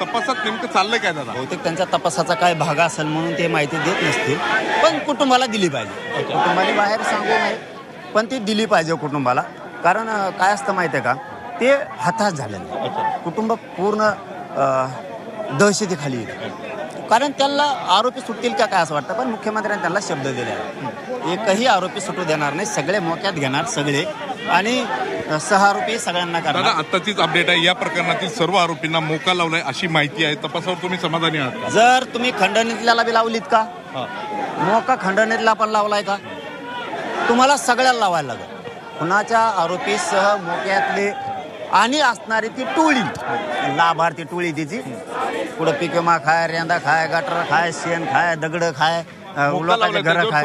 तपासात नेमकं चाललंय काय दादा? बहुतेक त्यांच्या तपासाचा काय भाग असेल म्हणून ते माहिती देत नसतील. पण कुटुंबाला दिली पाहिजे. कुटुंबाने बाहेर सांगू नये पण ती दिली पाहिजे कुटुंबाला. कारण अं, काय असतं माहिती आहे का? ते हताश झालेलं. कुटुंब पूर्ण अं, दहशतीखाली आहे. कारण त्यांना आरोपी सुटतील का काय असं वाटतं? पण मुख्यमंत्र्यांनी त्यांना शब्द दिले आहे. एकही आरोपी सुटू देणार नाही. सगळे मोक्यात घेणार सगळे. आणि सहा आरोपी सगळ्यांना दादा करणार आताचीच अपडेट आहे. या प्रकरणातील सर्व आरोपींना मोका लावलाय अशी माहिती आहे. तपासावर तुम्ही समाधानी आहात का? जर तुम्ही खंडणीतल्याला बी लावलीत का. मोका खंडणीतला पण लावलाय का? तुम्हाला सगळ्याला लावायला लागेल. खुनाच्या आरोपीसह मोक्यातले आणि असणारी ती टोळी. लाभार्थी टोळी तिची. पुढं पीक विमा खाय रेंदा खाय गटर खाय शेण खाय दगड खाय घर खाय.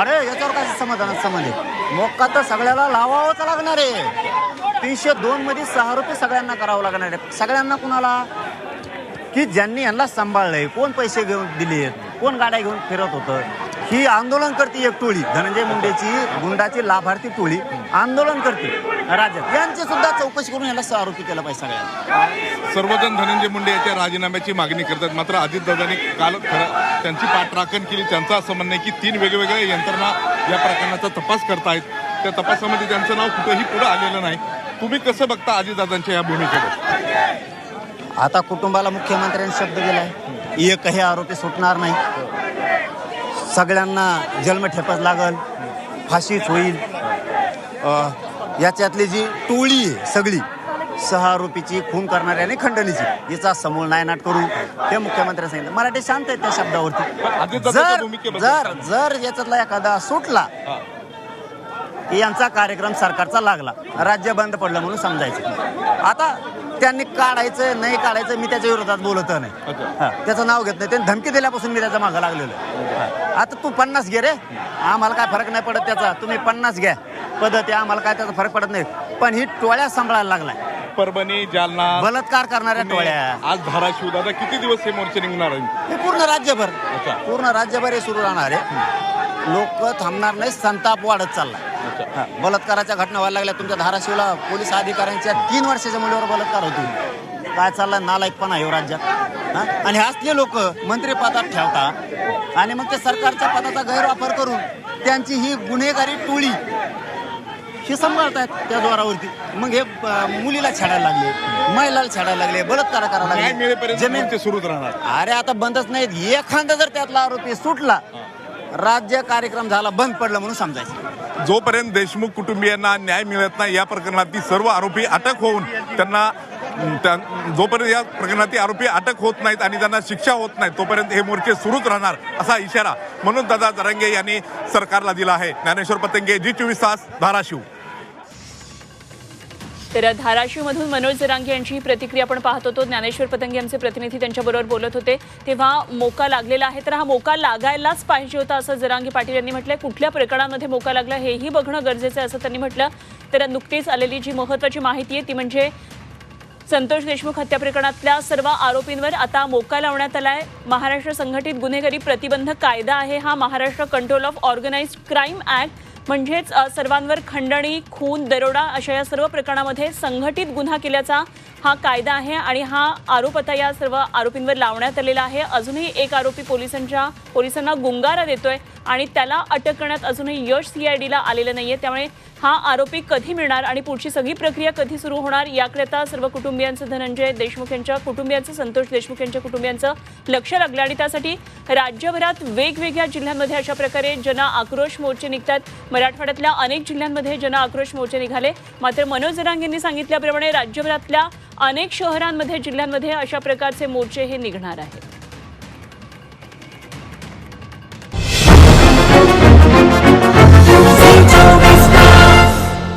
अरे याच्यावर काय समाधान आहे मोका तर सगळ्याला लावावंच लागणार आहे. तीनशे दोन मध्ये सहा रुपये सगळ्यांना करावं लागणार आहे. सगळ्यांना कुणाला? की ज्यांनी यांना सांभाळलंय. कोण पैसे घेऊन दिलेत कोण गाड्या घेऊन फिरत होतं? ही आंदोलन करते एक टोळी. धनंजय मुंडेची गुंडाची लाभार्थी टोळी. आंदोलन करते. राज्यात यांची सुद्धा चौकशी करून यांना आरोपी केलं पाहिजे सगळ्यांना. सर्वजण धनंजय मुंडे याच्या राजीनाम्याची मागणी करतात. मात्र अजितदादांनी काल खरं त्यांची पाठराखण केली. त्यांचं असं म्हणणं आहे की तीन वेगवेगळ्या यंत्रणा या प्रकरणाचा तपास करतायत. त्या तपासामध्ये त्यांचं नाव कुठेही पुढे आलेलं नाही. तुम्ही कसं बघता अजितदादांच्या या भूमिकेवर आता कुटुंबाला मुख्यमंत्र्यांनी शब्द दिलाय. एकही आरोपी सुटणार नाही. सगळ्यांना जन्मठेपच लागल. फाशीच होईल. याच्यातली जी टोळी आहे सगळी सहा आरोपीची खून करणारी आणि खंडणीची हिचा समूळ नायनाट करू हे मुख्यमंत्र्यांनी सांगितलं. मराठी शांत आहे त्या शब्दावरती. जर जर जर याच्यातला एखादा सुटला. की यांचा कार्यक्रम सरकारचा लागला राज्य बंद पडलं म्हणून समजायचं. आता त्यांनी काढायचं नाही काढायचं मी त्याच्या विरोधात बोलत नाही. त्याचं नाव घेत नाही. त्यांनी धमकी दिल्यापासून मी त्याच्या मागं लागलेलो आहे. आता तू पन्नास घे रे. आम्हाला काय फरक नाही पडत त्याचा. तुम्ही पन्नास घ्या. पद्धत आहे आम्हाला काय त्याचा फरक पडत नाही. पण ही टोळ्या सांभाळायला लागलाय. परभणी जालना. बलात्कार करणाऱ्या टोळ्या. आज धाराशिव दादा किती दिवस हे मोर्चे निघणार आहेत? हे पूर्ण राज्यभर. अच्छा. पूर्ण राज्यभर हे सुरू राहणार आहे. लोक थांबणार नाही संताप वाढत चाललाय. हा, बलात्काराच्या घटना व्हायला लागल्या. तुमच्या धाराशिवला पोलीस अधिकाऱ्यांच्या तीन वर्षाच्या मुलीवर बलात्कार होतो काय चाललाय? नालायकपणा आहे हो राज्यात. हा? आणि हे असले लोक मंत्रिपदात ठेवता आणि मग ते सरकारच्या पदाचा गैरवापर करून त्यांची ही गुन्हेगारी टोळी हे सांभाळतायत त्या द्वारावरती मग हे मुलीला छेडायला लागले महिलाला छेडायला लागले बलात्कार करायला लागले. जमीन मोर्चे सुरूच राहणार. अरे आता बंदच नाहीत. एखादा जर त्यातला आरोपी सुटला राज्य कार्यक्रम झाला बंद पडलं म्हणून समजायचं. जोपर्यंत देशमुख कुटुंबियांना न्याय मिळत नाही या प्रकरणातील सर्व आरोपी अटक होऊन त्यांना जोपर्यंत या प्रकरणातील आरोपी अटक होत नाहीत आणि त्यांना शिक्षा होत नाही तोपर्यंत हे मोर्चे सुरूच राहणार असा इशारा म्हणून दादा जरंगे यांनी सरकारला दिला आहे. ज्ञानेश्वर पतंगे जी चोवीस तास धाराशिव. तर धाराशिवमधून मनोज जरांगे यांची ही प्रतिक्रिया आपण पाहत होतो. ज्ञानेश्वर पतंगे यांचे प्रतिनिधी त्यांच्याबरोबर बोलत होते. तेव्हा मोका लागलेला आहे. तर हा मोका लागायलाच पाहिजे होता असं जरांगे पाटील यांनी म्हटलंय. कुठल्या प्रकरणामध्ये मोका लागला हेही बघणं गरजेचं आहे असं त्यांनी म्हटलं. तर नुकतीच आलेली जी महत्त्वाची माहिती आहे ती म्हणजे संतोष देशमुख हत्या प्रकरणातल्या सर्व आरोपींवर आता मोका लावण्यात आलाय. महाराष्ट्र संघटित गुन्हेगारी प्रतिबंधक कायदा आहे. हा Maharashtra control of organised crime act म्हणजेच सर्वांवर खंडणी खून दरोडा अशा या सर्व प्रकरणामध्ये संघटित गुन्हा केल्याचा हा कायदा आहे आणि हा आरोप आता या सर्व आरोपींवर लावण्यात आलेला आहे. अजूनही एक आरोपी पोलिसांच्या पोलिसांना गुंगारा देतोय आणि त्याला अटक करण्यात अजूनही यश सीआयडीला आलेलं नाहीये. त्यामुळे हा आरोपी कधी मिळणार आणि पुढची सगळी प्रक्रिया कधी सुरू होणार याकडे आता सर्व कुटुंबियांचं धनंजय देशमुख यांच्या कुटुंबियांचं संतोष देशमुख यांच्या कुटुंबियांचं लक्ष लागलं आणि त्यासाठी राज्यभरात वेगवेगळ्या जिल्ह्यांमध्ये अशा प्रकारे जन आक्रोश मोर्चे निघतात. मराठवाड्यातल्या अनेक जिल्ह्यांमध्ये जन आक्रोश मोर्चे निघाले. मात्र मनोज जरांग यांनी सांगितल्याप्रमाणे राज्यभरातल्या अनेक शहरांमध्ये जिल्ह्यांमध्ये अशा प्रकारचे मोर्चे हे निघणार आहेत.